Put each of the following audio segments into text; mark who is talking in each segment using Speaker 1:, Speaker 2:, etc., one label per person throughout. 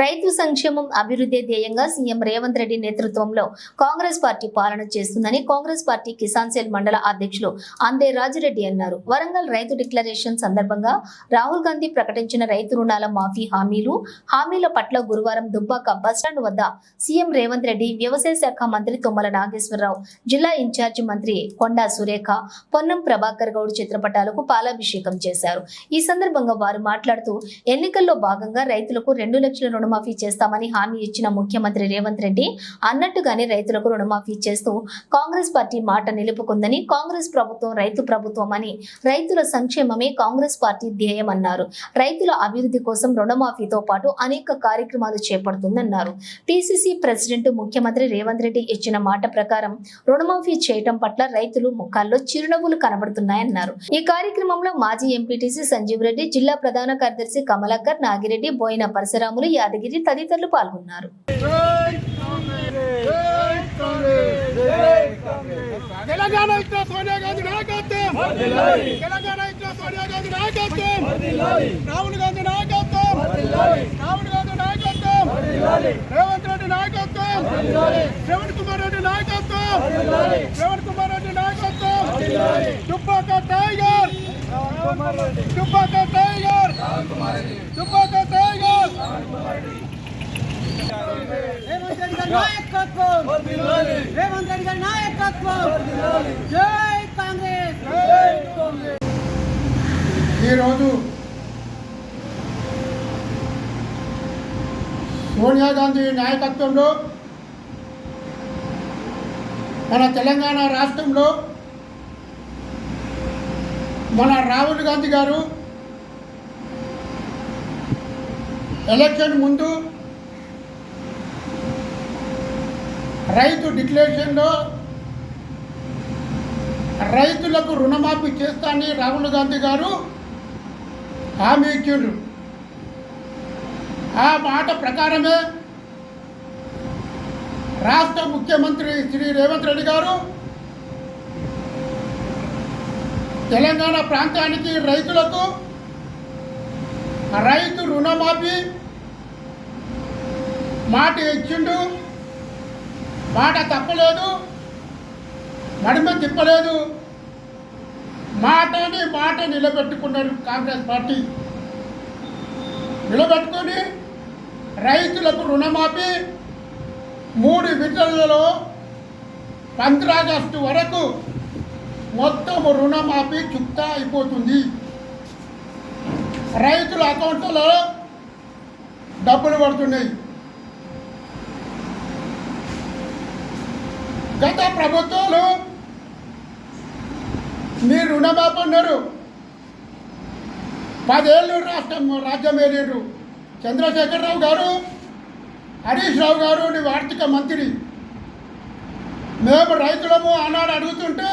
Speaker 1: రైతు సంక్షేమం అభివృద్ధి ధ్యేయంగా సీఎం రేవంత్ రెడ్డి నేతృత్వంలో కాంగ్రెస్ పార్టీ పాలన చేస్తుందని కాంగ్రెస్ పార్టీ కిసాన్ సెల్ మండల అధ్యక్షులు అందే రాజిరెడ్డి అన్నారు. వరంగల్ రైతు డిక్లరేషన్ సందర్భంగా రాహుల్ గాంధీ ప్రకటించిన రైతు రుణాల మాఫీ హామీలు హామీల పట్ల గురువారం దుబ్బాక బస్టాండ్ వద్ద సీఎం రేవంత్ రెడ్డి వ్యవసాయ శాఖ మంత్రి తుమ్మల నాగేశ్వరరావు జిల్లా ఇన్ఛార్జి మంత్రి కొండా సురేఖ పొన్నం ప్రభాకర్ గౌడ్ చిత్రపటాలకు పాలాభిషేకం చేశారు. ఈ సందర్భంగా వారు మాట్లాడుతూ ఎన్నికల్లో భాగంగా రైతులకు రెండు లక్షల రుణమాఫీ చేస్తామని హామీ ఇచ్చిన ముఖ్యమంత్రి రేవంత్ రెడ్డి అన్నట్టుగానే రైతులకు రుణమాఫీ చేస్తూ కాంగ్రెస్ పార్టీ మాట నిలుపుకుందని కాంగ్రెస్ ప్రభుత్వం రైతు ప్రభుత్వం అని రైతుల సంక్షేమమే కాంగ్రెస్ పార్టీ ధ్యేయమన్నారు. రైతుల అభివృద్ధి కోసం రుణమాఫీతో పాటు అనేక కార్యక్రమాలు చేపడుతుందన్నారు. పిసిసి ప్రెసిడెంట్ ముఖ్యమంత్రి రేవంత్ రెడ్డి ఇచ్చిన మాట ప్రకారం రుణమాఫీ చేయటం పట్ల రైతులు ముఖాల్లో చిరునవ్వులు కనబడుతున్నాయన్నారు. ఈ కార్యక్రమంలో మాజీ ఎంపీటీసీ సంజీవ్ రెడ్డి జిల్లా ప్రధాన కార్యదర్శి కమలాకర్ నాగిరెడ్డి బోయిన పరశురాములు యాదగిరి తదితరులు పాల్గొన్నారు.
Speaker 2: తెలంగాణ ఇచ్చిన సోనియా గాంధీ నాయకత్వం! తెలంగాణ ఇచ్చిన సోనియా గాంధీ నాయకత్వం! రాహుల్ గాంధీ నాయకత్వం! రాహుల్ గాంధీ నాయకత్వం! రేవంత్ రెడ్డి నాయకత్వం! శ్రవణ్ కుమార్ రెడ్డి నాయకత్వం! శ్రవణ్ కుమార్ రెడ్డి నాయకత్వం! దుబ్బాక టైగర్! దుబ్బాక టైగర్! దుబ్బాక
Speaker 3: రేవంత్ రెడ్డి గారి నాయకత్వం. రేవంత్ రెడ్డి గారి నాయకత్వం. జై కాంగ్రెస్.
Speaker 2: ఈరోజు సోనియా గాంధీ నాయకత్వంలో మన తెలంగాణ రాష్ట్రంలో మన రాహుల్ గాంధీ గారు ఎలక్షన్ ముందు రైతు డిక్లరేషన్లో రైతులకు రుణమాఫీ చేస్తానని రాహుల్ గాంధీ గారు హామీ ఇచ్చిండ్రు ఆ మాట ప్రకారమే రాష్ట్ర ముఖ్యమంత్రి శ్రీ రేవంత్ రెడ్డి గారు తెలంగాణ ప్రాంతానికి రైతులకు రైతు రుణమాఫీ మాట ఇచ్చిండు. మాట తప్పలేదు. మడిమ తిప్పలేదు. మాటని మాట నిలబెట్టుకున్నారు కాంగ్రెస్ పార్టీ. నిలబెట్టుకొని రైతులకు రుణమాఫీ మూడు విడతలలో పంద్రాగస్టు వరకు మొత్తం రుణమాఫీ చుక్తా అయిపోతుంది. రైతుల అకౌంట్లలో డబ్బులు పడుతున్నాయి. గత ప్రభుత్వాలు మీరు రుణమాఫీ అన్నారు. పదేళ్ళు రాష్ట్రం రాజ్యం ఏలేరు. చంద్రశేఖరరావు గారు హరీష్ రావు గారు నీ ఆర్థిక మంత్రి. మేము రైతులము ఆనాడు అడుగుతుంటే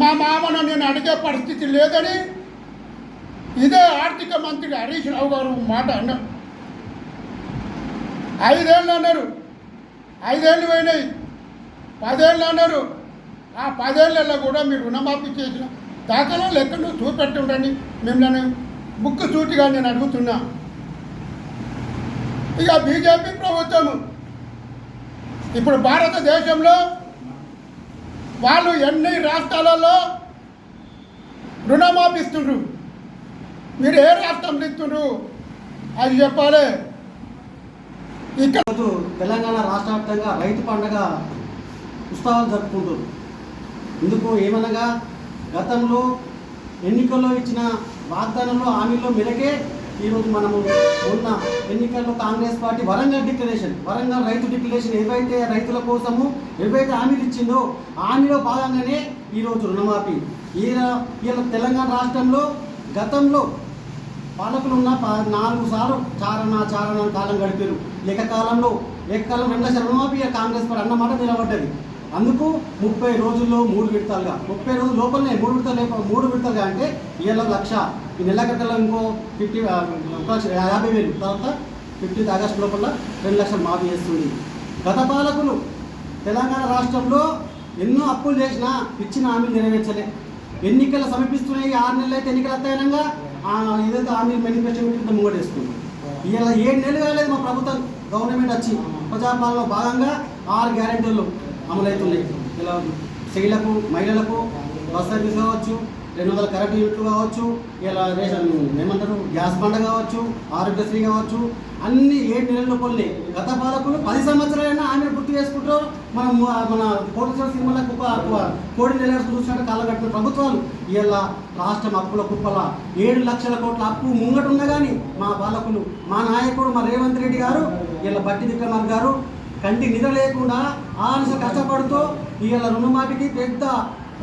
Speaker 2: మా మామను నేను అడిగే పరిస్థితి లేదని ఇదే ఆర్థిక మంత్రి హరీష్ రావు గారు మాట అన్నారు. ఐదేళ్ళు అన్నారు. ఐదేళ్ళు పోయినాయి. పదేళ్ళు అన్నారు. ఆ పదేళ్ళలో కూడా మీరు రుణమాఫీ చేసిన దాఖలా లెక్కలు చూపెట్టుండండి మిమ్మల్ని ముక్కు చూటిగా నేను అడుగుతున్నా. ఇక బీజేపీ ప్రభుత్వం ఇప్పుడు భారతదేశంలో వాళ్ళు ఎన్ని రాష్ట్రాలలో రుణమాఫీ ఇస్తుండ్రు? మీరు ఏ రాష్ట్రంలో ఇస్తుండ్రు? అది చెప్పాలి. ఇక్కడ
Speaker 3: తెలంగాణ రాష్ట్ర వ్యాప్తంగా రైతు పండగ ఉత్సవాలు జరుపుకుంటారు. ఇందుకు ఏమనగా గతంలో ఎన్నికల్లో ఇచ్చిన వాగ్దానంలో హామీలో మేరకే ఈరోజు మనము ఉన్న ఎన్నికల్లో కాంగ్రెస్ పార్టీ వరంగల్ డిక్లరేషన్ వరంగల్ రైతు డిక్లరేషన్ ఏవైతే రైతుల కోసము ఏవైతే హామీలు ఇచ్చిందో హామీలో భాగంగానే ఈరోజు రుణమాఫీ. ఈ ఈయన తెలంగాణ రాష్ట్రంలో గతంలో పాలకులు ఉన్న ప- నాలుగు సార్లు చారణ చారణ కాలం గడిపారు. ఏకకాలంలో కాలంలో రెండు కాలం రుణమాఫీ శరణమాపి కాంగ్రెస్ పార్టీ అన్నమాట నిలబడ్డది. అందుకు ముప్పై రోజుల్లో మూడు విడతలుగా ముప్పై రోజుల లోపలనే మూడు విడతలు లేక మూడు విడతలుగా అంటే ఏళ్ళ లక్ష. ఈ నెల కట్టలో ఇంకో ఫిఫ్టీ ఒక లక్ష యాభై వేలు. తర్వాత ఫిఫ్టీన్త్ ఆగస్టు లోపల రెండు లక్షలు మాఫీ చేస్తుంది. గత పాలకులు తెలంగాణ రాష్ట్రంలో ఎన్నో అప్పులు చేసినా ఇచ్చిన హామీలు నెరవేర్చలే. ఎన్నికలు సమీపిస్తున్నాయి ఆరు నెలలు అయితే ఎన్నికలు వస్తాయనగా ఇదంతా ఏదైతే హామీ మేనిఫెస్టో పెట్టి ముంగటేస్తుంది ఇలా ఏడు నెలలు కాలేదు మా ప్రభుత్వం గవర్నమెంట్ వచ్చి ప్రజాపాలనలో భాగంగా ఆరు గ్యారెంటీలు అమలవుతున్నాయి. ఇలా స్త్రీలకు మహిళలకు బస్ సర్వీస్ కావచ్చు రెండు వందల కరెంట్ యూనిట్లు కావచ్చు ఇలా రేషన్ ఏమంటారు గ్యాస్ బండ కావచ్చు ఆరోగ్యశ్రీ కావచ్చు అన్ని ఏడు నెలల కొన్ని గత పాలకులు పది సంవత్సరాలైనా ఆమె గుర్తు చేసుకుంటారు. మనం మన కోటేశ్వర సినిమాలకు ఒక కోడి నెల చూసినట్టు కాలం కట్టిన ప్రభుత్వాలు. ఇలా రాష్ట్రం అప్పుల కుప్పల ఏడు లక్షల కోట్ల అప్పు ముంగటున్నా కానీ మా పాలకులు మా నాయకుడు మా రేవంత్ రెడ్డి గారు ఇలా బట్టి విక్రమార్ గారు కంటి నిద్ర లేకుండా ఆలస కష్టపడుతూ ఇలా రుణమాటికి పెద్ద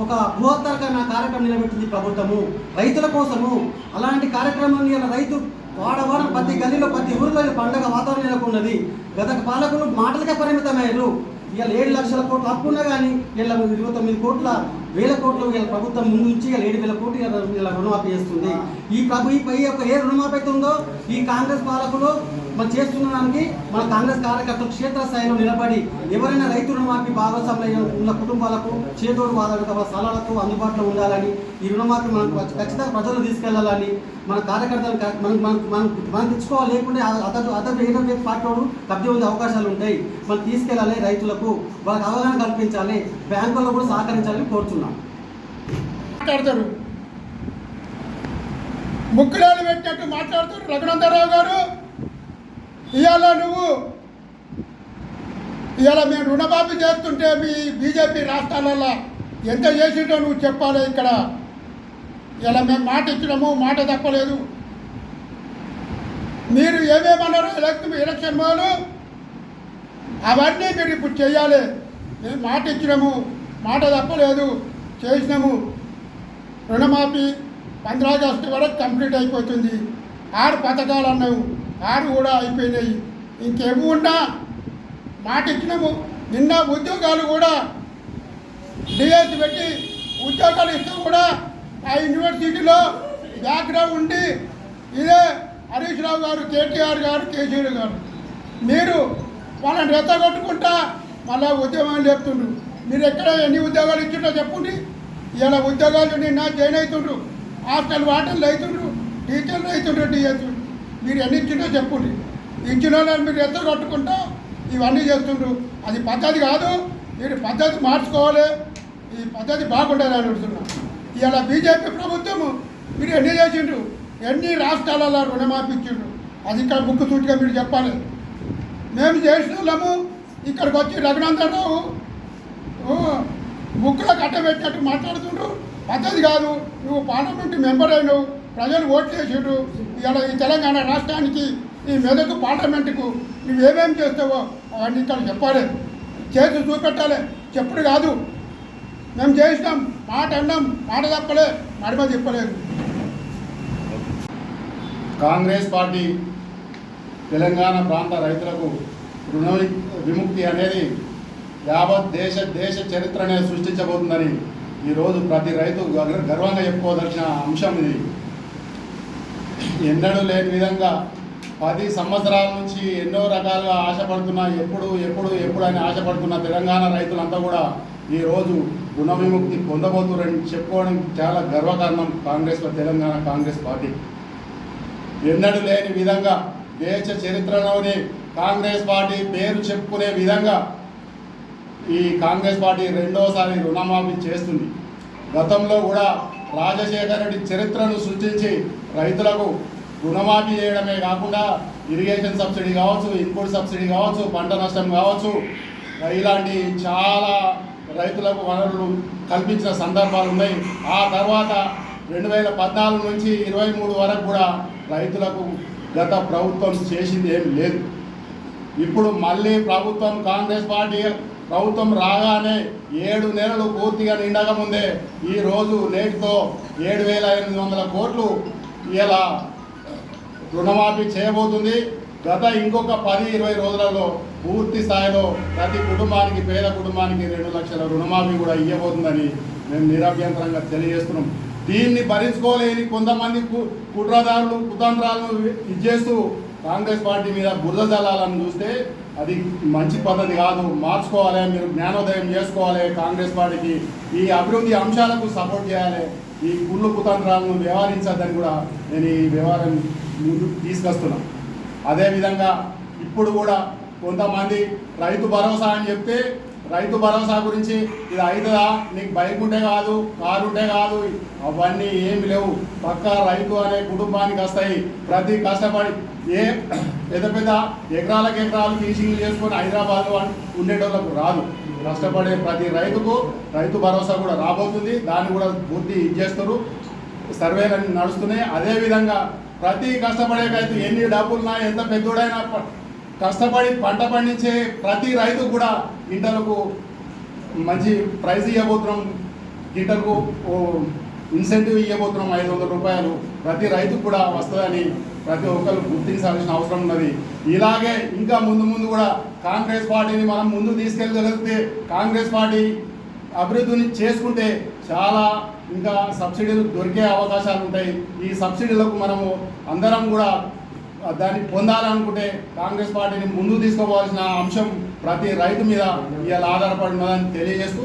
Speaker 3: ఒక బృహత్తరకమైన కార్యక్రమం నిలబెట్టింది ప్రభుత్వము రైతుల కోసము. అలాంటి కార్యక్రమాన్ని ఇలా రైతు వాడవాడ ప్రతి గల్లీలో ప్రతి ఊరిలో పండగ వాతావరణం నెలకొన్నది. గత పాలకులు మాటలకే పరిమితమయ్యారు. ఇవాళ ఏడు లక్షల కోట్ల అప్పున్నా కానీ ఇలా ఇరవై తొమ్మిది కోట్ల వేల కోట్లు ఇలా ప్రభుత్వం ముందు నుంచి ఇలా ఏడు వేల కోట్లు ఇలా ఇలా రుణమాఫీ చేస్తుంది. ఈ ప్రభు ఈ పై యొక్క ఏ రుణమాఫీ అయితే ఉందో ఈ కాంగ్రెస్ పాలకులు మనం చేస్తున్న దానికి మన కాంగ్రెస్ కార్యకర్తలు క్షేత్రస్థాయిలో నిలబడి ఎవరైనా రైతు రుణమాఫీ భాగస్వామ్యం ఉన్న కుటుంబాలకు చేదోడు వాళ్ళ స్థలాలకు అందుబాటులో ఉండాలని ఈ రుణమాఫీ మనం ఖచ్చితంగా ప్రజలు తీసుకెళ్ళాలని మన కార్యకర్తలు మనం మనం మనం మనం తెచ్చుకోవాలి లేకుంటే అతడు అతడు ఏదో పార్టీ కబ్జా ఉండే అవకాశాలు ఉంటాయి. మనం తీసుకెళ్ళాలి రైతులకు వాళ్ళకి అవగాహన కల్పించాలి బ్యాంకుల్లో కూడా సహకరించాలని కోరుతున్నాం
Speaker 2: మాట్లాడతారు. ముక్కులాలు పెట్టినట్టు మాట్లాడుతారు రఘునందరావు గారు. ఇవాళ నువ్వు ఇవాళ మేము రుణమాఫీ చేస్తుంటే మీ బీజేపీ రాష్ట్రాలలో ఎంత చేసిండో నువ్వు చెప్పాలి ఇక్కడ. ఇలా మేము మాట ఇచ్చినాము మాట తప్పలేదు. మీరు ఏమేమన్నారు ఎలక్షన్ ఎలక్షన్ వాళ్ళు అవన్నీ మీరు ఇప్పుడు చేయాలి. మేము మాట ఇచ్చినాము మాట తప్పలేదు చేసినాము. రుణమాఫీ పంద్రాగస్టు వరకు కంప్లీట్ అయిపోతుంది. ఆరు పథకాలు అన్నావు ఆరు కూడా అయిపోయినాయి. ఇంకేమి ఉన్నా మాట ఇచ్చినాము నిన్న ఉద్యోగాలు కూడా డిఎస్ పెట్టి ఉద్యోగాలు ఇస్తూ కూడా ఆ యూనివర్సిటీలో బ్యాక్గ్రౌండ్ ఉండి ఇదే హరీష్ రావు గారు కేటీఆర్ గారు కేసీఆర్ గారు. మీరు వాళ్ళని రెచ్చగొట్టుకుంటా మళ్ళా ఉద్యమాలు చెప్తుండ్రు మీరు ఎక్కడ ఎన్ని ఉద్యోగాలు ఇచ్చిండో చెప్పండి. ఇలా ఉద్యోగాలు నిన్న జాయిన్ అవుతుండ్రు. హాస్టల్ వాటర్లు అవుతుండ్రు. టీచర్లు అవుతుండ్రు డిఎస్ మీరు ఎన్ని ఇచ్చినో చెప్పండి. ఇచ్చిన వాళ్ళని మీరు కట్టుకుంటా ఇవన్నీ చేస్తుండ్రు. అది పద్ధతి కాదు. మీరు పద్ధతి మార్చుకోవాలి. ఈ పద్ధతి బాగుండాలని అడుగుతున్నా. ఇవాళ బీజేపీ ప్రభుత్వము మీరు ఎన్ని చేసిండ్రు? ఎన్ని రాష్ట్రాలలో రుణమాఫీ ఇచ్చిండ్రు? అది ఇక్కడ ముక్కు సూటిగా మీరు చెప్పాలి. మేము చేసిన వాళ్ళము ఇక్కడికి వచ్చి రఘునందన్ రావు ఓ, కట్టబెట్టినట్టు మాట్లాడుతుండ్రు. పద్ధతి కాదు నువ్వు పార్లమెంట్ మెంబర్ అయినావు ప్రజలు ఓట్లు వేసిండ్రు. ఇలా ఈ తెలంగాణ రాష్ట్రానికి ఈ మెదకు పార్లమెంటుకు నువ్వేమేం చేస్తావో అవన్నీ ఇక్కడ చెప్పాలి. చేసి చూపెట్టాలి. చెప్పుడు కాదు. మేము చేసినాం మాట అన్నాం మాట తప్పలే మడిమ చెప్పలేదు
Speaker 4: కాంగ్రెస్ పార్టీ తెలంగాణ ప్రాంత రైతులకు రుణ విముక్తి అనేది యావత్ దేశ దేశ చరిత్రనే సృష్టించబోతుందని ఈరోజు ప్రతి రైతు గర్వంగా చెప్పుకోదలసిన అంశం ఇది. ఎన్నడూ లేని విధంగా పది సంవత్సరాల నుంచి ఎన్నో రకాలుగా ఆశపడుతున్న ఎప్పుడు ఎప్పుడు ఎప్పుడు అని ఆశపడుతున్న తెలంగాణ రైతులంతా కూడా ఈరోజు రుణ విముక్తి చెప్పుకోవడం చాలా గర్వకారణం కాంగ్రెస్ తెలంగాణ కాంగ్రెస్ పార్టీ. ఎన్నడూ లేని విధంగా దేశ చరిత్రలోనే కాంగ్రెస్ పార్టీ పేరు చెప్పుకునే విధంగా ఈ కాంగ్రెస్ పార్టీ రెండోసారి రుణమాఫీ చేస్తుంది. గతంలో కూడా రాజశేఖర రెడ్డి చరిత్రను సృష్టించి రైతులకు రుణమాఫీ చేయడమే కాకుండా ఇరిగేషన్ సబ్సిడీ కావచ్చు ఇన్పుట్ సబ్సిడీ కావచ్చు పంట నష్టం కావచ్చు ఇలాంటి చాలా రైతులకు వనరులు కల్పించిన సందర్భాలు ఉన్నాయి. ఆ తర్వాత రెండు వేల పద్నాలుగు నుంచి ఇరవై మూడు వరకు కూడా రైతులకు గత ప్రభుత్వం చేసింది ఏం లేదు. ఇప్పుడు మళ్ళీ ప్రభుత్వం కాంగ్రెస్ పార్టీ ప్రభుత్వం రాగానే ఏడు నెలలు పూర్తిగా నిండక ముందే ఈ రోజు నేటితో ఏడు వేల ఎనిమిది వందల కోట్లు ఇలా రుణమాఫీ చేయబోతుంది. గత ఇంకొక పది ఇరవై రోజులలో పూర్తి స్థాయిలో ప్రతి కుటుంబానికి పేద కుటుంబానికి రెండు లక్షల రుణమాఫీ కూడా ఇవ్వబోతుందని మేము నిరభ్యంతరంగా తెలియజేస్తున్నాం. దీన్ని భరించుకోలేని కొంతమంది కు- కుట్రదారులు కుతంత్రాలను ఇచ్చేస్తూ కాంగ్రెస్ పార్టీ మీద బురద జల్లాలని చూస్తే అది మంచి పద్ధతి కాదు. మార్చుకోవాలి మీరు జ్ఞానోదయం చేసుకోవాలి కాంగ్రెస్ పార్టీకి. ఈ అభివృద్ధి అంశాలకు సపోర్ట్ చేయాలి. ఈ కుళ్ళు కుతంత్రాలను వ్యవహరించద్దని కూడా నేను ఈ వ్యవహారం ముందు తీసుకొస్తున్నాను అదేవిధంగా ఇప్పుడు కూడా కొంతమంది రైతు భరోసా అని చెప్తే రైతు భరోసా గురించి ఇది అవుతుందా నీకు బైక్ ఉంటే కాదు కారు ఉంటే కాదు అవన్నీ ఏమి లేవు. పక్క రైతు అనే కుటుంబానికి వస్తాయి. ప్రతి కష్టపడి ఏ పెద్ద పెద్ద ఎకరాలకు ఎకరాలు ఫినిషింగ్ చేసుకొని హైదరాబాద్లో ఉండేటోళ్ళకు రాదు. కష్టపడే ప్రతి రైతుకు రైతు భరోసా కూడా రాబోతుంది. దాన్ని కూడా పూర్తి ఇచ్చేస్తారు సర్వేలు నడుస్తున్నాయి. అదేవిధంగా ప్రతి కష్టపడే రైతు ఎన్ని డబ్బులున్నా ఎంత పెద్దోడైనా కష్టపడి పంట పండించే ప్రతి రైతు కూడా క్వింటలకు మంచి ప్రైజ్ ఇవ్వబోతున్నాం క్వింటల్కు ఓ ఇన్సెంటివ్ ఇవ్వబోతున్నాం ఐదు వందల రూపాయలు. ప్రతి రైతుకు కూడా వస్తుందని ప్రతి ఒక్కరు గుర్తించాల్సిన అవసరం ఉన్నది. ఇలాగే ఇంకా ముందు ముందు కూడా కాంగ్రెస్ పార్టీని మనం ముందు తీసుకెళ్ళగలిగితే కాంగ్రెస్ పార్టీ అభివృద్ధిని చేసుకుంటే చాలా ఇంకా సబ్సిడీలు దొరికే అవకాశాలు ఉంటాయి. ఈ సబ్సిడీలకు మనము అందరం కూడా దాన్ని పొందాలనుకుంటే కాంగ్రెస్ పార్టీని ముందు తీసుకోవాల్సిన అంశం ప్రతి రైతు మీద ఇవాళ ఆధారపడి ఉన్నదని తెలియజేస్తూ